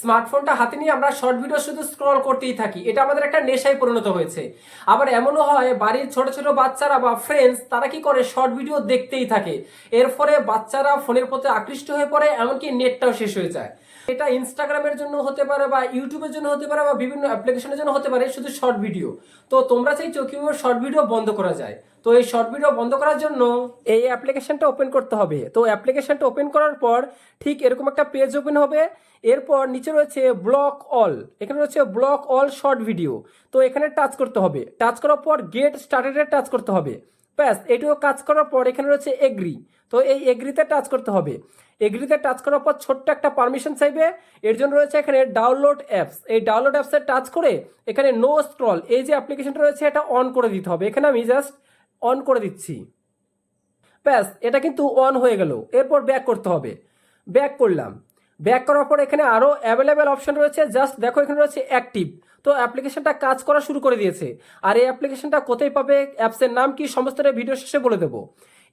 স্মার্টফোনটা হাতে নিয়ে আমরা শর্ট ভিডিও শুধু স্ক্রল করতেই থাকি। এটা আমাদের একটা নেশায় পরিণত হয়েছে। আবার এমনও হয়, বাড়ির ছোট ছোট বাচ্চারা বা ফ্রেন্ডস তারা কি করে? শর্ট ভিডিও দেখতেই থাকে। এর ফলে বাচ্চারা ফোনের প্রতি আকৃষ্ট হয়ে পড়ে, এমনকি নেটটাও শেষ হয়ে যায়। এটা ইনস্টাগ্রামের জন্য হতে পারে বা ইউটিউবের জন্য হতে পারে বা বিভিন্ন অ্যাপ্লিকেশনের জন্য হতে পারে, শুধু শর্ট ভিডিও তো তোমরা চাইছো কীভাবে শর্ট ভিডিও বন্ধ করা যায়। তো এই শর্ট ভিডিও বন্ধ করার জন্য এই অ্যাপ্লিকেশনটা ওপেন করতে হবে। তো অ্যাপ্লিকেশনটা ওপেন করার পর ঠিক এরকম একটা পেজ ওপেন হবে। এরপর নিচে রয়েছে ব্লক অল এখানে রয়েছে ব্লক অল শর্ট ভিডিও তো এখানে টাচ করতে হবে। টাচ করার পর গেট স্টার্টেডে টাচ করতে হবে। ব্যাস এটিও কাজ করার পর এখানে রয়েছে এগ্রি তো এই এগ্রিতে টাচ করতে হবে। এগ্রিতে টাচ করার পর ছোট্ট একটা পারমিশন চাইবে। এর জন্য রয়েছে এখানে ডাউনলোড অ্যাপস এই ডাউনলোড অ্যাপসে টাচ করে এখানে নো স্ক্রল এই যে অ্যাপ্লিকেশনটা রয়েছে, এটা অন করে দিতে হবে। এখানে আমি জাস্ট অন করে দিচ্ছি। ব্যাস, এটা কিন্তু অন হয়ে গেল। এরপর ব্যাক করতে হবে। ব্যাক করলাম। ব্যাক করার পর এখানে আরও অ্যাভেলেবেল অপশন রয়েছে। জাস্ট দেখো এখানে রয়েছে অ্যাক্টিভ তো অ্যাপ্লিকেশনটা কাজ করা শুরু করে দিয়েছে। আর এই অ্যাপ্লিকেশনটা কোথায় পাবে, অ্যাপসের নাম কি সমস্তটা ভিডিও শেষে বলে দেবো।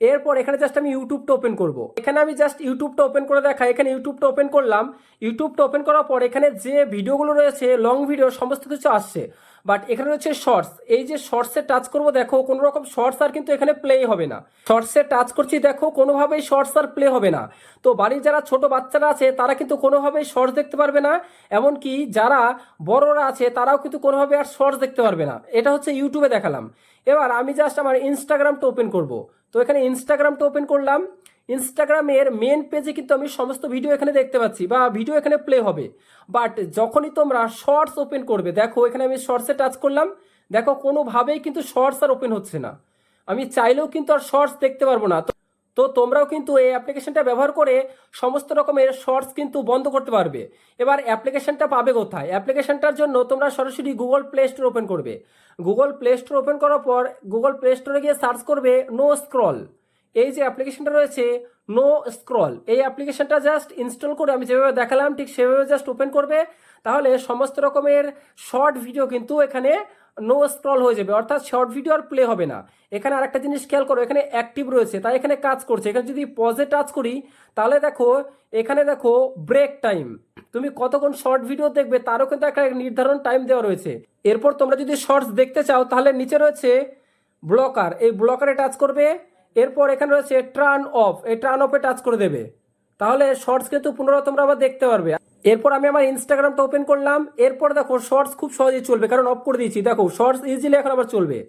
এরপর এখানে জাস্ট আমি ইউটিউবটা ওপেন করব। এখানে আমি জাস্ট ইউটিউবটা ওপেন করে দেখাই। এখানে ইউটিউবটা ওপেন করলাম। ইউটিউবটা ওপেন করার পর এখানে যে ভিডিওগুলো রয়েছে লং ভিডিও সমস্ত কিছু আসছে। বাট এখানে রয়েছে শর্টস এই যে শর্টসে টাচ করব, দেখো, কোনো রকম শর্টস আর কিন্তু এখানে প্লে হবে না। শর্টসে টাচ করছি, দেখো, কোনোভাবেই শর্টস আর প্লে হবে না। তো বাড়ির যারা ছোট বাচ্চারা আছে, তারা কিন্তু কোনোভাবেই শর্টস দেখতে পারবে না। এমনকি যারা বড়রা আছে, তারাও কিন্তু কোনোভাবে আর শর্টস দেখতে পারবে না। এটা হচ্ছে ইউটিউবে দেখালাম। এবার আমি জাস্ট আমার ইনস্টাগ্রামটা ওপেন করব। তো এখানে ইনস্টাগ্রামটা ওপেন করলাম। ইনস্টাগ্রামের মেন পেজে কিন্তু আমি সমস্ত ভিডিও এখানে দেখতে পাচ্ছি বা ভিডিও এখানে প্লে হবে। বাট যখনই তোমরা শর্টস ওপেন করবে, দেখো এখানে আমি শর্টসে টাচ করলাম। দেখো কোনোভাবেই কিন্তু শর্টস আর ওপেন হচ্ছে না। আমি চাইলেও কিন্তু আর শর্টস দেখতে পারব না। তো- তো তোমরাও কিন্তু এই অ্যাপ্লিকেশনটা ব্যবহার করে সমস্ত রকমের শর্টস কিন্তু বন্ধ করতে পারবে। এবার অ্যাপ্লিকেশনটা পাবে কোথায়? অ্যাপ্লিকেশনটার জন্য তোমরা সরাসরি গুগল প্লে স্টোর ওপেন করবে। গুগল প্লে স্টোর ওপেন করার পর গুগল প্লে স্টোরে গিয়ে সার্চ করবে নো স্ক্রল এই যে অ্যাপ্লিকেশনটা রয়েছে নো স্ক্রল এই অ্যাপ্লিকেশনটা জাস্ট ইনস্টল করে আমি যেভাবে দেখালাম ঠিক সেভাবে জাস্ট ওপেন করবে। তাহলে সমস্ত রকমের শর্ট ভিডিও কিন্তু এখানে নো স্ক্রল হয়ে যাবে, অর্থাৎ শর্ট ভিডিও আর প্লে হবে না। এখানে আরেকটা জিনিস খেয়াল করো, এখানে অ্যাক্টিভ রয়েছে, তাই এখানে কাজ করছে। এখানে যদি পজে টাচ করি, তাহলে দেখো, এখানে দেখো ব্রেক টাইম তুমি কতক্ষণ শর্ট ভিডিও দেখবে, তারও কিন্তু একটা নির্ধারণ টাইম দেওয়া রয়েছে। এরপর তোমরা যদি শর্টস দেখতে চাও, তাহলে নিচে রয়েছে ব্লকার এই ব্লকারে টাচ করবে, এরপর এখানে রয়েছে ট্রান অফ এই ট্রান অফে টাচ করে দেবে। তাহলে শর্টস কিন্তু পুনরায় তোমরা আবার দেখতে পারবে। এরপর আমি আমার ইনস্টাগ্রামটা ওপেন করলাম, এরপর দেখো শর্টস খুব সহজেই চলবে, কারণ অফ করে দিয়েছি। দেখো শর্টস ইজিলি এখন আবার চলবে।